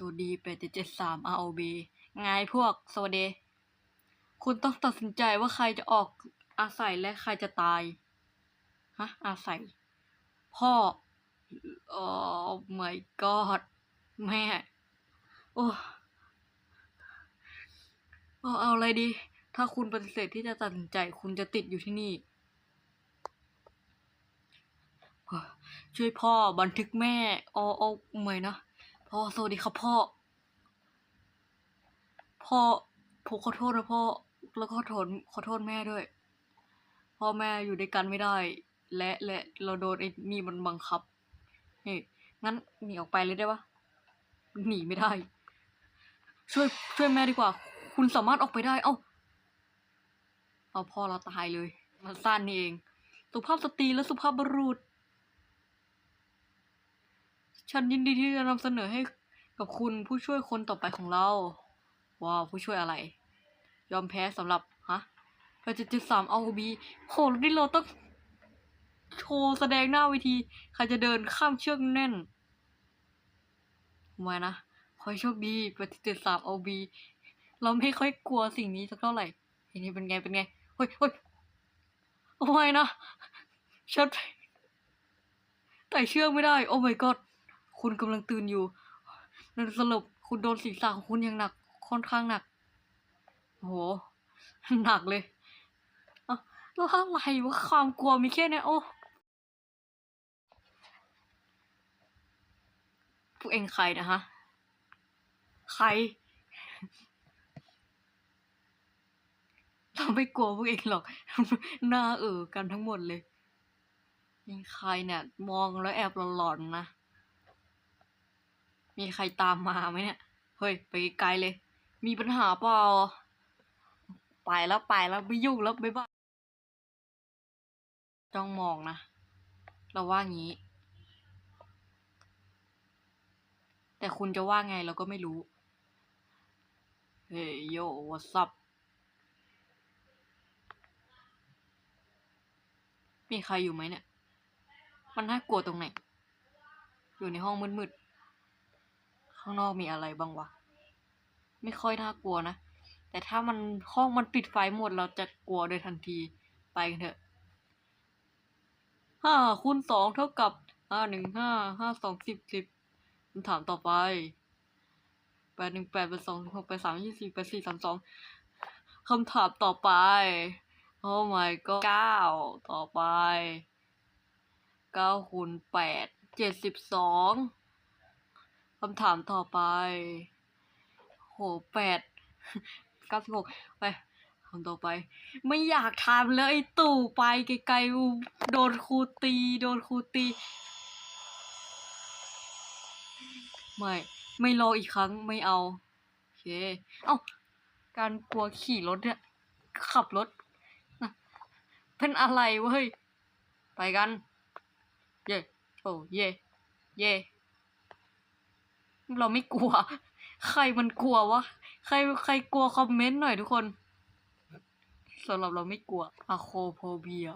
สวัสดีเป็ดเจ็ดสาม ROB ไงพวกสวัสดี คุณต้องตัดสินใจว่าใครจะออกอาศัยและใครจะตาย ฮะ อาศัย พ่อเอ๋อ my god แม่ โอ้เอาเอาอะไรดี ถ้าคุณปฏิเสธที่จะตัดสินใจ คุณจะติดอยู่ที่นี่ช่วยพ่อบันทึกแม่อ๋ออ๋อไม่นะ พ่อสวัสดีครับพ่อ พ่อผมขอโทษนะพ่อ แล้วก็ขอโทษขอโทษแม่ด้วย พ่อแม่อยู่ด้วยกันไม่ได้ และและเราโดนไอ้นี่มันบังคับเฮ้งั้นหนีออกไปเลยได้ปะหนีไม่ได้ ช่วยช่วยแม่ดีกว่า คุณสามารถออกไปได้ เอ้าเอาพ่อเราตายเลย มันสั้นนี่เอง สุภาพสตรีและสุภาพบุรุษ ฉันยินดีที่จะนำเสนอให้กับคุณผู้ช่วยคนต่อไปของเรา ว้าวผู้ช่วยอะไร ยอมแพ้สำหรับ ฮะเราจะจุดสามเอาบีโหนี่เราต้องโชว์แสดงหน้าเวที ใครจะเดินข้ามเชือกแน่นทำไมนะขอให้โชคดีปฏิเสธสามเอาบี เราไม่ค่อยกลัวสิ่งนี้สักเท่าไหร่ทีนี้เป็นไงเป็นไงเฮ้ยเฮ้ยโอ้ไมนะฉันแต่เชือกไม่ได้ โอ้ my god คุณกำลังตื่นอยู่นั่นสรุปคุณโดนศีรษะของคุณอย่างหนัก ค่อนข้างหนักโหหนักเลยอะแล้วอะไรวะความกลัวมีแค่นี้โอ้พวกเองใครนะฮะ ใคร เราไม่กลัวพวกเองหรอก หน้าเออกันทั้งหมดเลยนี่ใครเนี่ย มองแล้วแอบหลอนๆนะ มีใครตามมาไหมเนี่ย เฮ้ย ไปไกลเลย มีปัญหาเปล่า ไปแล้วไปแล้วไม่ยุ่งแล้วบ๊ายบายจ้องมองนะ เราว่างี้ แต่คุณจะว่าไงเราก็ไม่รู้ เฮ้ยโย what's up มีใครอยู่ไหมเนี่ย มันน่ากลัวตรงไหน อยู่ในห้องมืด ข้างนอกมีอะไรบ้างวะ ไม่ค่อยน่ากลัวนะ แต่ถ้ามันห้องมันปิดไฟหมดเราจะกลัวโดยทันทีไปกันเถอะห้าคูณสองเท่ากับห้าหนึ่งห้าห้าสองสิบสิบคำถามต่อไปแปดหนึ่งแปดเป็นสองหกเป็นสามยี่สิบเป็นสี่สามสองคำถามต่อไป โอ้ my god เก้าต่อไปเก้าคูณแปดเจ็ดสิบสอง คำถามต่อไป โหแปดเก้าสิบหกไปคำต่อไป ไม่อยากทำเลยตู่ไปไกลๆโดนครูตี โดนครูตี ไม่ ไม่รออีกครั้งไม่เอาโอเค เอ้า การกลัวขี่รถเนี่ย ขับรถนะเป็นอะไรเว้ย ไปกัน เย่โอ้เย่เย่ เราไม่กลัว ใครมันกลัววะ ใครใครกลัวคอมเมนต์หน่อยทุกคนสำหรับเราไม่กลัวอะโคโพเบีย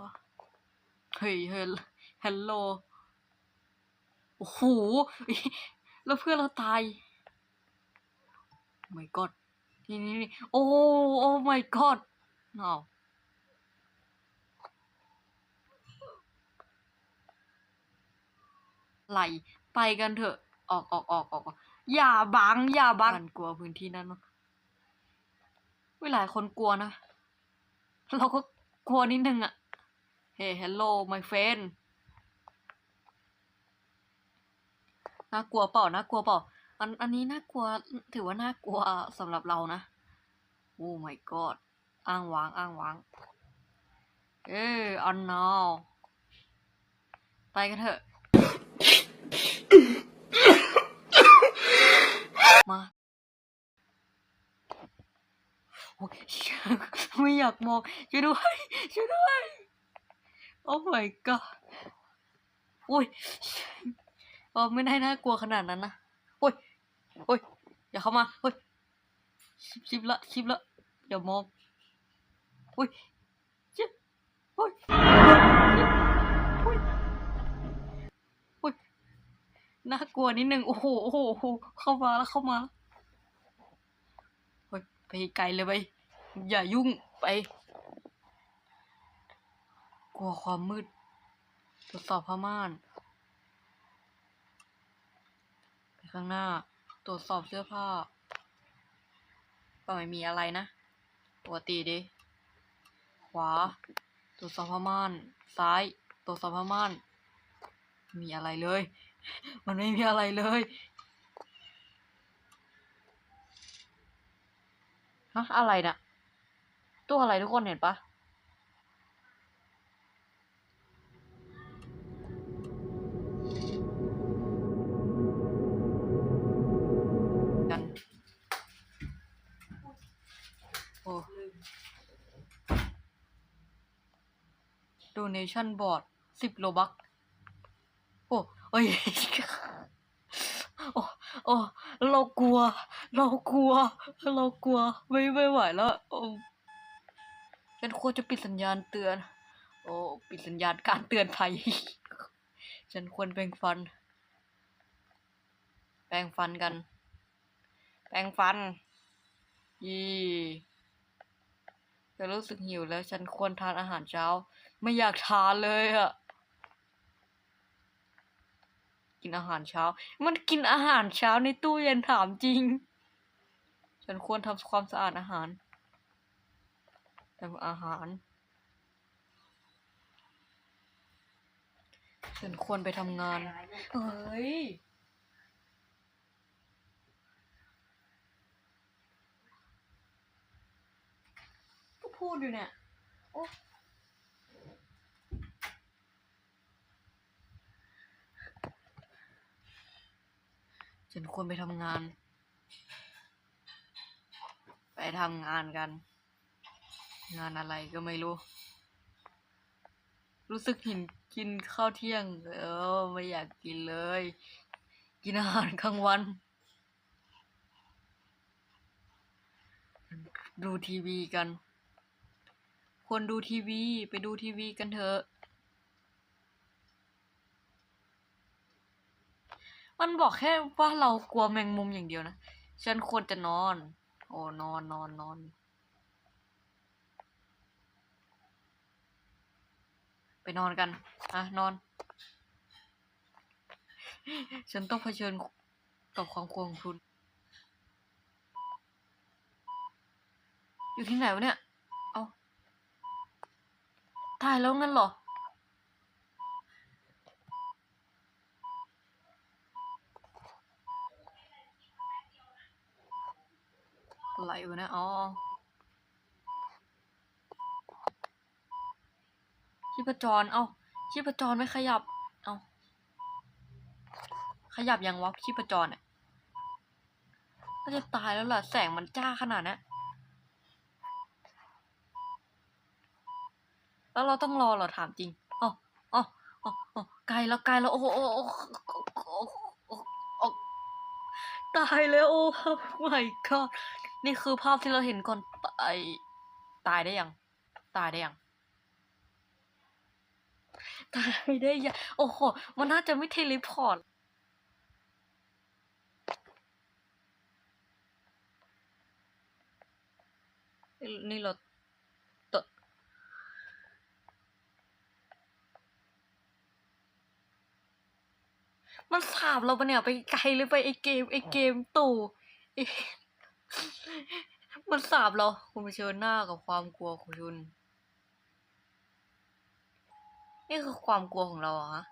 เฮ้ยเฮ้ยฮัลโหล โอ้โห แล้วเพื่อนเราตาย my god นี่นี่นี่โอ้โอ้ my god เอาไหลไปกันเถอะ ออกออกออกออกอย่าบังอย่าบังกลัวพื้นที่นั้นเนอะเวลาคนกลัวนะ เราก็กลัวนิดนึงอะเฮ้ hello my friend น่ากลัวเปล่าน่ากลัวเปล่าอันอันนี้น่ากลัวถือว่าน่ากลัวสำหรับเรานะ โอ้ my god อ้างว้างอ้างว้าง เอออันนอไปกันเถอะ มาโอ้ยไม่อยากมองช่วยด้วยช่วยด้วยโอ้ my god โอ้ยเออไม่ได้น่ากลัวขนาดนั้นนะโอ้ยโอ้ยอย่าเข้ามาโอ้ยชิบชิบละชิบละอย่ามองโอ้ยชิบโอ้ย น่ากลัวนิดนึงโอ้โหโอ้โหเข้ามาแล้วเข้ามาเฮ้ยไปไกลเลยไปอย่ายุ่งไป กลัวความมืดตรวจสอบผ้าม่านไปข้างหน้า ตรวจสอบเสื้อผ้าก็ไม่มีอะไรนะปกติดิขวา ตรวจสอบผ้าม่าน ซ้าย ตรวจสอบผ้าม่าน มีอะไรเลย มันไม่มีอะไรเลยฮะอะไรนะตัวอะไรทุกคนเห็นปะกันโอ้ donation board สิบโลบัก โอ้ยโอ้โอ้เรากลัว เรากลัว เรากลัว ไม่ไม่ไหวแล้วฉันควรจะปิดสัญญาณเตือน โอ้ปิดสัญญาณการเตือนภัย ฉันควรแปรงฟัน แปรงฟันกัน แปรงฟันยี่จะรู้สึกหิวแล้ว ฉันควรทานอาหารเช้า ไม่อยากทานเลยอะ กินอาหารเช้า มันกินอาหารเช้าในตู้เย็นถามจริง ฉันควรทำความสะอาดอาหารทำอาหาร ฉันควรไปทำงาน เฮ้ยก็พูดอยู่เนี่ย โอ้ ฉันควรไปทำงาน ไปทำงานกัน งานอะไรก็ไม่รู้ รู้สึกหินกินข้าวเที่ยง เออ ไม่อยากกินเลย กินอาหารกลางวัน ดูทีวีกัน ควรดูทีวี ไปดูทีวีกันเถอะ มันบอกแค่ว่าเรากลัวแมงมุมอย่างเดียวนะ ฉันควรจะนอน โอ้นอนนอนนอน ไปนอนกัน อะ นอน ฉันต้องเผชิญกับความกลัวของคุณ อยู่ที่ไหนวะเนี่ย เอาตายแล้วงั้นเหรอ อะไรวะอ๋อชีพจร เอ้าชีพจรไม่ขยับ เอ้าขยับยังวะชีพจรเนี่ยก็จะตายแล้วล่ะ แสงมันจ้าขนาดนี้แล้วเราต้องรอเหรอถามจริงอ๋ออ๋ออ๋ออ๋อไกลแล้วไกลแล้วโอ้โหโอ้โอ้โหโอ้โหโอ้โหตายแล้ว โอ้ my god นี่คือภาพที่เราเห็นก่อนตายตายได้ยัง ตายได้ยัง ตายได้ยัง โอ้โห มันน่าจะไม่เทเลพอร์ตนี่เราตมันสาบเราปะเนี่ย ไปไกลหรือไปไอเกม ไอเกมตู่ไอ มันสาบเรา คุณเผชิญหน้ากับความกลัวของคุณ นี่คือความกลัวของเราเหรอฮะ